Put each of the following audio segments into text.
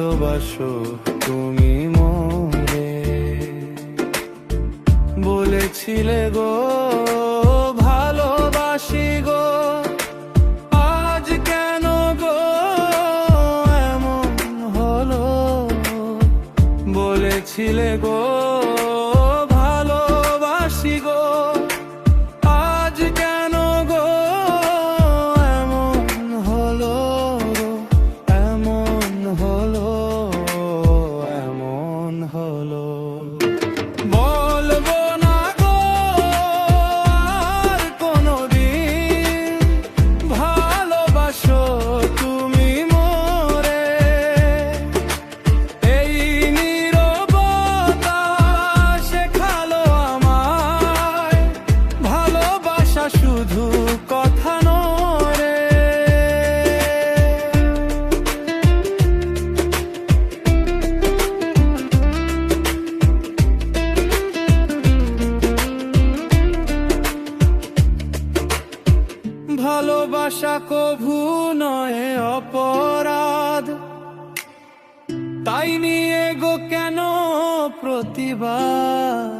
ভালোবাসো তুমি মনে। বলেছিলে গো ভালোবাসি গো আজ কেন গো এমন হলো? বলেছিলে গো শুধু কথা নরে ভালোবাসা কভু নয় অপরাধ। তাই নিয়ে গো কেন প্রতিবাদ?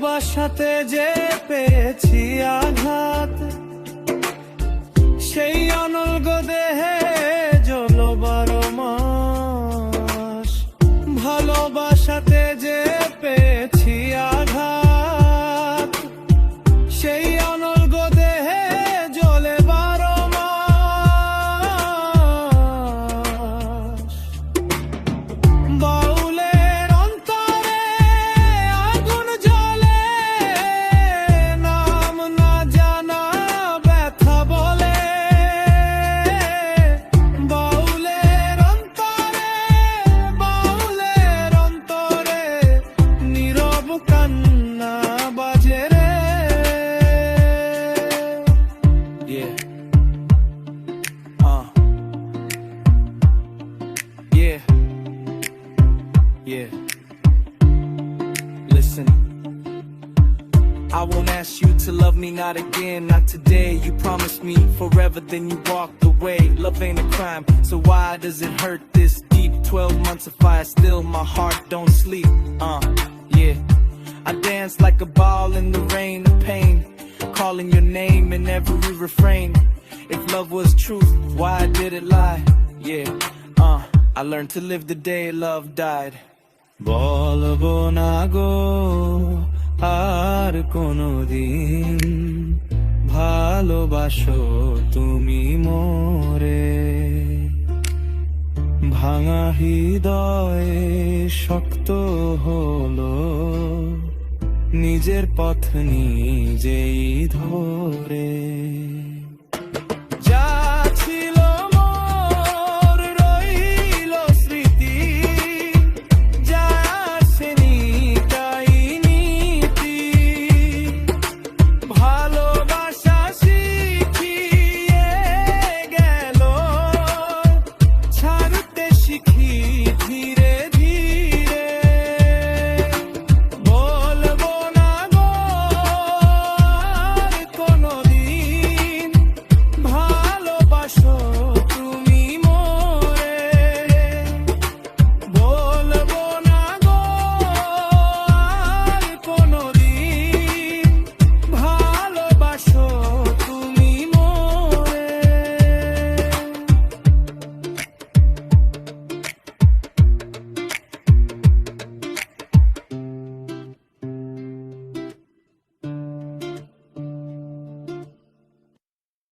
ভালোবাসাতে যে পেয়েছি আঘাত সেই অনর্গ Yeah. Listen. I won't ask you to love me, not again, not today. You promised me forever, then you walked away. Love ain't a crime, so why does it hurt this deep? 12 months of fire, still my heart don't sleep. Uh, yeah. I dance like a ball in the rain of pain, calling your name in every refrain. If love was truth, why did it lie? Yeah, uh, I learned to live the day love died. বলব না গো, আর কোনো দিন ভালোবাসো তুমি মোরে। ভাঙা হৃদয়ে শক্ত হলো, নিজের পথ নিজেই ধরে।